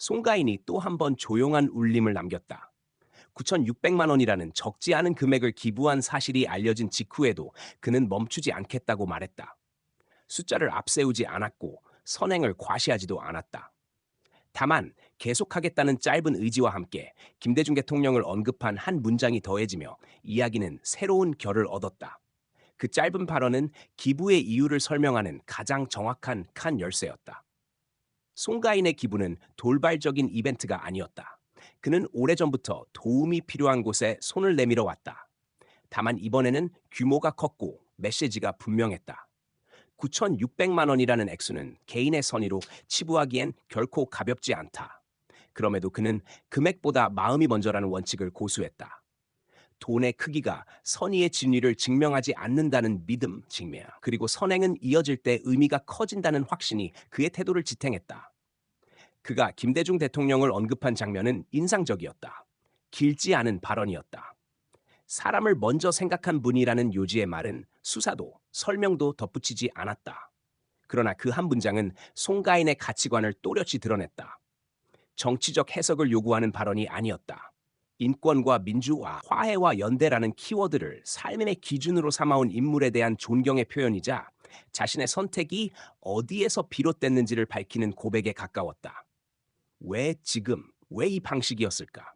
송가인이 또 한 번 조용한 울림을 남겼다. 9,600만 원이라는 적지 않은 금액을 기부한 사실이 알려진 직후에도 그는 멈추지 않겠다고 말했다. 숫자를 앞세우지 않았고 선행을 과시하지도 않았다. 다만 계속하겠다는 짧은 의지와 함께 김대중 대통령을 언급한 한 문장이 더해지며 이야기는 새로운 결을 얻었다. 그 짧은 발언은 기부의 이유를 설명하는 가장 정확한 칸 열쇠였다. 송가인의 기부는 돌발적인 이벤트가 아니었다. 그는 오래전부터 도움이 필요한 곳에 손을 내밀어 왔다. 다만 이번에는 규모가 컸고 메시지가 분명했다. 9,600만 원이라는 액수는 개인의 선의로 치부하기엔 결코 가볍지 않다. 그럼에도 그는 금액보다 마음이 먼저라는 원칙을 고수했다. 돈의 크기가 선의의 진위를 증명하지 않는다는 믿음, 직면, 그리고 선행은 이어질 때 의미가 커진다는 확신이 그의 태도를 지탱했다. 그가 김대중 대통령을 언급한 장면은 인상적이었다. 길지 않은 발언이었다. 사람을 먼저 생각한 분이라는 요지의 말은 수사도 설명도 덧붙이지 않았다. 그러나 그 한 문장은 송가인의 가치관을 또렷이 드러냈다. 정치적 해석을 요구하는 발언이 아니었다. 인권과 민주화, 화해와 연대라는 키워드를 삶의 기준으로 삼아온 인물에 대한 존경의 표현이자 자신의 선택이 어디에서 비롯됐는지를 밝히는 고백에 가까웠다. 왜 지금, 왜 이 방식이었을까?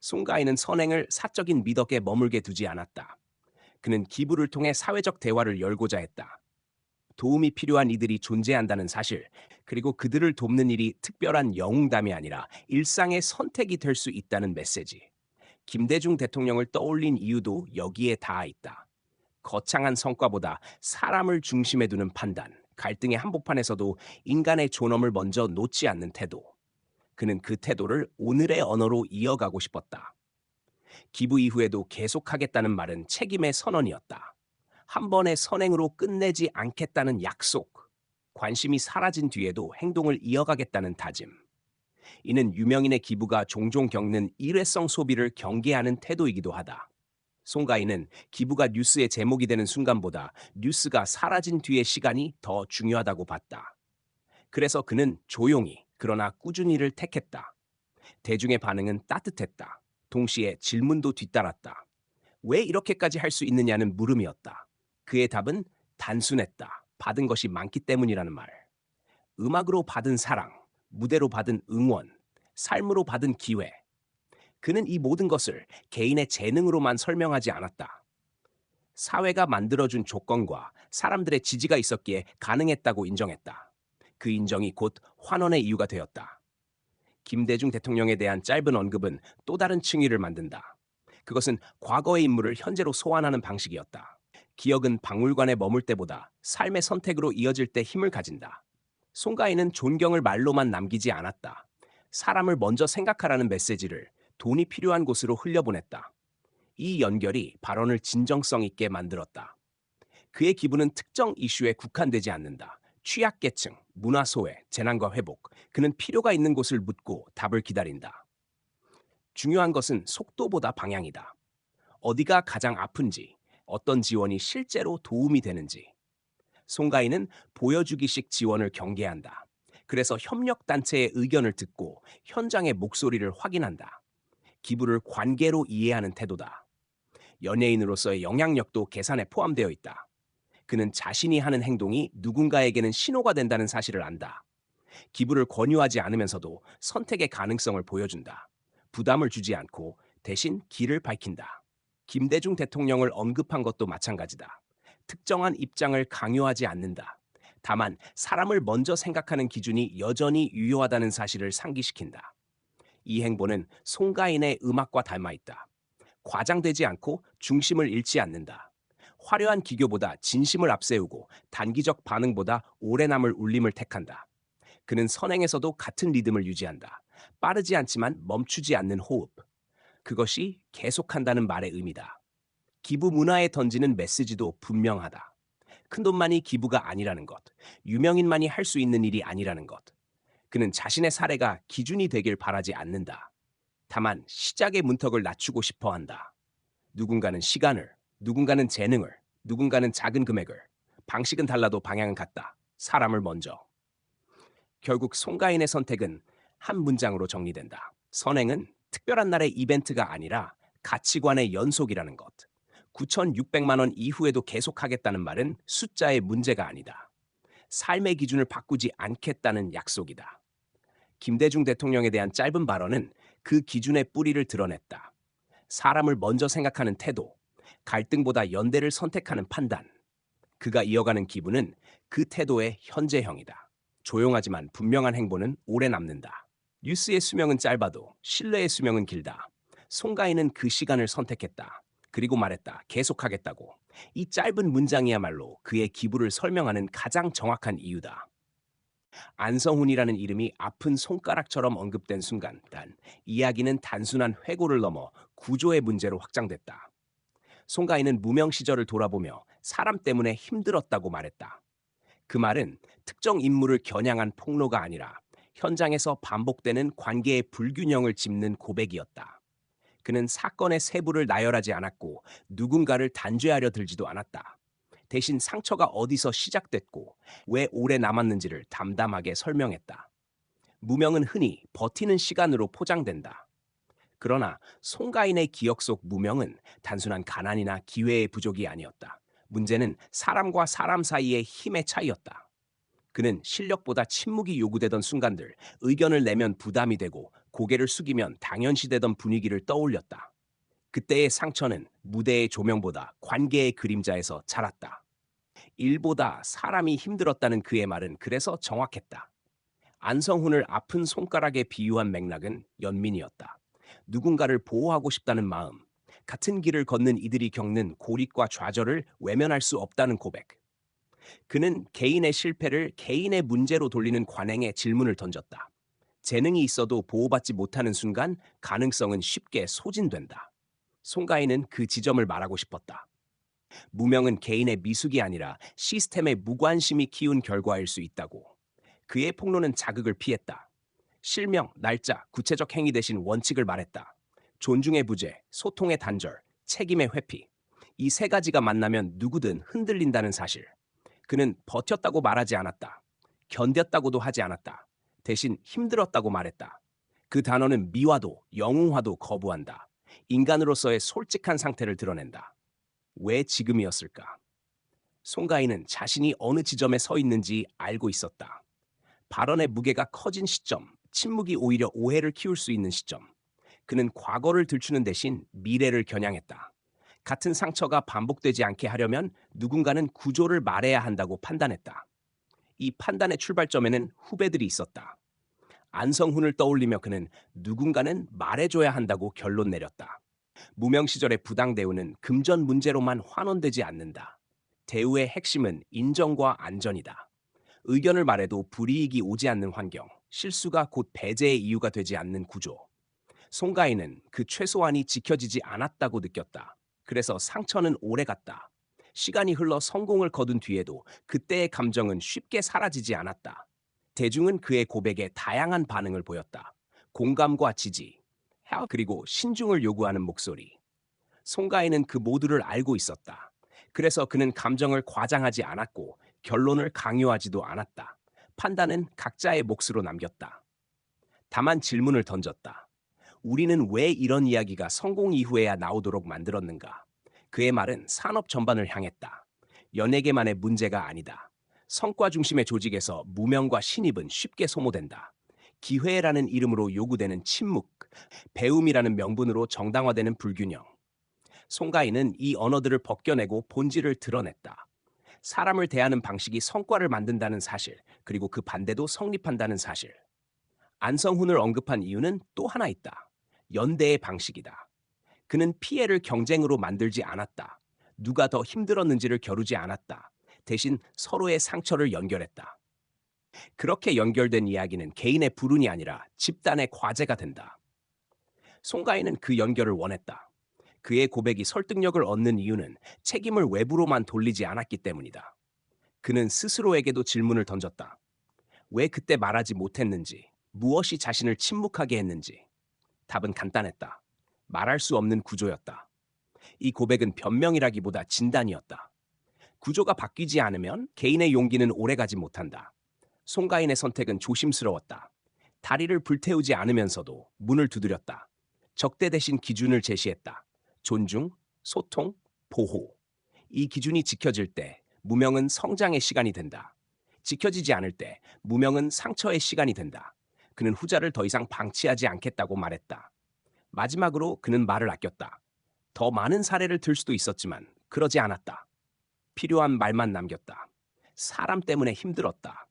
송가인은 선행을 사적인 미덕에 머물게 두지 않았다. 그는 기부를 통해 사회적 대화를 열고자 했다. 도움이 필요한 이들이 존재한다는 사실, 그리고 그들을 돕는 일이 특별한 영웅담이 아니라 일상의 선택이 될 수 있다는 메시지. 김대중 대통령을 떠올린 이유도 여기에 닿아 있다. 거창한 성과보다 사람을 중심에 두는 판단, 갈등의 한복판에서도 인간의 존엄을 먼저 놓지 않는 태도. 그는 그 태도를 오늘의 언어로 이어가고 싶었다. 기부 이후에도 계속하겠다는 말은 책임의 선언이었다. 한 번의 선행으로 끝내지 않겠다는 약속. 관심이 사라진 뒤에도 행동을 이어가겠다는 다짐. 이는 유명인의 기부가 종종 겪는 일회성 소비를 경계하는 태도이기도 하다. 송가인은 기부가 뉴스의 제목이 되는 순간보다 뉴스가 사라진 뒤의 시간이 더 중요하다고 봤다. 그래서 그는 조용히 그러나 꾸준히를 택했다. 대중의 반응은 따뜻했다. 동시에 질문도 뒤따랐다. 왜 이렇게까지 할 수 있느냐는 물음이었다. 그의 답은 단순했다. 받은 것이 많기 때문이라는 말. 음악으로 받은 사랑, 무대로 받은 응원, 삶으로 받은 기회. 그는 이 모든 것을 개인의 재능으로만 설명하지 않았다. 사회가 만들어준 조건과 사람들의 지지가 있었기에 가능했다고 인정했다. 그 인정이 곧 환원의 이유가 되었다. 김대중 대통령에 대한 짧은 언급은 또 다른 층위를 만든다. 그것은 과거의 인물을 현재로 소환하는 방식이었다. 기억은 박물관에 머물 때보다 삶의 선택으로 이어질 때 힘을 가진다. 송가인은 존경을 말로만 남기지 않았다. 사람을 먼저 생각하라는 메시지를 돈이 필요한 곳으로 흘려보냈다. 이 연결이 발언을 진정성 있게 만들었다. 그의 기분은 특정 이슈에 국한되지 않는다. 취약계층, 문화소외, 재난과 회복, 그는 필요가 있는 곳을 묻고 답을 기다린다. 중요한 것은 속도보다 방향이다. 어디가 가장 아픈지, 어떤 지원이 실제로 도움이 되는지. 송가인은 보여주기식 지원을 경계한다. 그래서 협력단체의 의견을 듣고 현장의 목소리를 확인한다. 기부를 관계로 이해하는 태도다. 연예인으로서의 영향력도 계산에 포함되어 있다. 그는 자신이 하는 행동이 누군가에게는 신호가 된다는 사실을 안다. 기부를 권유하지 않으면서도 선택의 가능성을 보여준다. 부담을 주지 않고 대신 길을 밝힌다. 김대중 대통령을 언급한 것도 마찬가지다. 특정한 입장을 강요하지 않는다. 다만 사람을 먼저 생각하는 기준이 여전히 유효하다는 사실을 상기시킨다. 이 행보는 송가인의 음악과 닮아 있다. 과장되지 않고 중심을 잃지 않는다. 화려한 기교보다 진심을 앞세우고 단기적 반응보다 오래 남을 울림을 택한다. 그는 선행에서도 같은 리듬을 유지한다. 빠르지 않지만 멈추지 않는 호흡. 그것이 계속한다는 말의 의미다. 기부 문화에 던지는 메시지도 분명하다. 큰돈만이 기부가 아니라는 것, 유명인만이 할 수 있는 일이 아니라는 것. 그는 자신의 사례가 기준이 되길 바라지 않는다. 다만 시작의 문턱을 낮추고 싶어 한다. 누군가는 시간을, 누군가는 재능을, 누군가는 작은 금액을, 방식은 달라도 방향은 같다. 사람을 먼저. 결국 송가인의 선택은 한 문장으로 정리된다. 선행은 특별한 날의 이벤트가 아니라 가치관의 연속이라는 것. 9,600만 원 이후에도 계속하겠다는 말은 숫자의 문제가 아니다. 삶의 기준을 바꾸지 않겠다는 약속이다. 김대중 대통령에 대한 짧은 발언은 그 기준의 뿌리를 드러냈다. 사람을 먼저 생각하는 태도, 갈등보다 연대를 선택하는 판단. 그가 이어가는 기분은 그 태도의 현재형이다. 조용하지만 분명한 행보는 오래 남는다. 뉴스의 수명은 짧아도 신뢰의 수명은 길다. 송가인은 그 시간을 선택했다. 그리고 말했다. 계속하겠다고. 이 짧은 문장이야말로 그의 기부를 설명하는 가장 정확한 이유다. 안성훈이라는 이름이 아픈 손가락처럼 언급된 순간, 단 이야기는 단순한 회고를 넘어 구조의 문제로 확장됐다. 송가인은 무명 시절을 돌아보며 사람 때문에 힘들었다고 말했다. 그 말은 특정 인물을 겨냥한 폭로가 아니라 현장에서 반복되는 관계의 불균형을 짚는 고백이었다. 그는 사건의 세부를 나열하지 않았고 누군가를 단죄하려 들지도 않았다. 대신 상처가 어디서 시작됐고 왜 오래 남았는지를 담담하게 설명했다. 무명은 흔히 버티는 시간으로 포장된다. 그러나 송가인의 기억 속 무명은 단순한 가난이나 기회의 부족이 아니었다. 문제는 사람과 사람 사이의 힘의 차이였다. 그는 실력보다 침묵이 요구되던 순간들, 의견을 내면 부담이 되고 고개를 숙이면 당연시되던 분위기를 떠올렸다. 그때의 상처는 무대의 조명보다 관계의 그림자에서 자랐다. 일보다 사람이 힘들었다는 그의 말은 그래서 정확했다. 안성훈을 아픈 손가락에 비유한 맥락은 연민이었다. 누군가를 보호하고 싶다는 마음, 같은 길을 걷는 이들이 겪는 고립과 좌절을 외면할 수 없다는 고백. 그는 개인의 실패를 개인의 문제로 돌리는 관행에 질문을 던졌다. 재능이 있어도 보호받지 못하는 순간 가능성은 쉽게 소진된다. 송가인은 그 지점을 말하고 싶었다. 무명은 개인의 미숙이 아니라 시스템의 무관심이 키운 결과일 수 있다고. 그의 폭로는 자극을 피했다. 실명, 날짜, 구체적 행위 대신 원칙을 말했다. 존중의 부재, 소통의 단절, 책임의 회피. 이 세 가지가 만나면 누구든 흔들린다는 사실. 그는 버텼다고 말하지 않았다. 견뎠다고도 하지 않았다. 대신 힘들었다고 말했다. 그 단어는 미화도, 영웅화도 거부한다. 인간으로서의 솔직한 상태를 드러낸다. 왜 지금이었을까? 송가인은 자신이 어느 지점에 서 있는지 알고 있었다. 발언의 무게가 커진 시점, 침묵이 오히려 오해를 키울 수 있는 시점. 그는 과거를 들추는 대신 미래를 겨냥했다. 같은 상처가 반복되지 않게 하려면 누군가는 구조를 말해야 한다고 판단했다. 이 판단의 출발점에는 후배들이 있었다. 안성훈을 떠올리며 그는 누군가는 말해줘야 한다고 결론 내렸다. 무명 시절의 부당 대우는 금전 문제로만 환원되지 않는다. 대우의 핵심은 인정과 안전이다. 의견을 말해도 불이익이 오지 않는 환경, 실수가 곧 배제의 이유가 되지 않는 구조. 송가인은 그 최소한이 지켜지지 않았다고 느꼈다. 그래서 상처는 오래 갔다. 시간이 흘러 성공을 거둔 뒤에도 그때의 감정은 쉽게 사라지지 않았다. 대중은 그의 고백에 다양한 반응을 보였다. 공감과 지지, 그리고 신중을 요구하는 목소리. 송가인은 그 모두를 알고 있었다. 그래서 그는 감정을 과장하지 않았고 결론을 강요하지도 않았다. 판단은 각자의 몫으로 남겼다. 다만 질문을 던졌다. 우리는 왜 이런 이야기가 성공 이후에야 나오도록 만들었는가? 그의 말은 산업 전반을 향했다. 연예계만의 문제가 아니다. 성과 중심의 조직에서 무명과 신입은 쉽게 소모된다. 기회라는 이름으로 요구되는 침묵, 배움이라는 명분으로 정당화되는 불균형. 송가인은 이 언어들을 벗겨내고 본질을 드러냈다. 사람을 대하는 방식이 성과를 만든다는 사실, 그리고 그 반대도 성립한다는 사실. 안성훈을 언급한 이유는 또 하나 있다. 연대의 방식이다. 그는 피해를 경쟁으로 만들지 않았다. 누가 더 힘들었는지를 겨루지 않았다. 대신 서로의 상처를 연결했다. 그렇게 연결된 이야기는 개인의 불운이 아니라 집단의 과제가 된다. 송가인은 그 연결을 원했다. 그의 고백이 설득력을 얻는 이유는 책임을 외부로만 돌리지 않았기 때문이다. 그는 스스로에게도 질문을 던졌다. 왜 그때 말하지 못했는지, 무엇이 자신을 침묵하게 했는지. 답은 간단했다. 말할 수 없는 구조였다. 이 고백은 변명이라기보다 진단이었다. 구조가 바뀌지 않으면 개인의 용기는 오래가지 못한다. 송가인의 선택은 조심스러웠다. 다리를 불태우지 않으면서도 문을 두드렸다. 적대 대신 기준을 제시했다. 존중, 소통, 보호. 이 기준이 지켜질 때 무명은 성장의 시간이 된다. 지켜지지 않을 때 무명은 상처의 시간이 된다. 그는 후자를 더 이상 방치하지 않겠다고 말했다. 마지막으로 그는 말을 아꼈다. 더 많은 사례를 들 수도 있었지만 그러지 않았다. 필요한 말만 남겼다. 사람 때문에 힘들었다.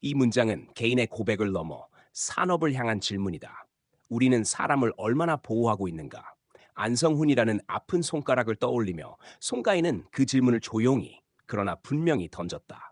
이 문장은 개인의 고백을 넘어 산업을 향한 질문이다. 우리는 사람을 얼마나 보호하고 있는가? 안성훈이라는 아픈 손가락을 떠올리며 송가인은 그 질문을 조용히 그러나 분명히 던졌다.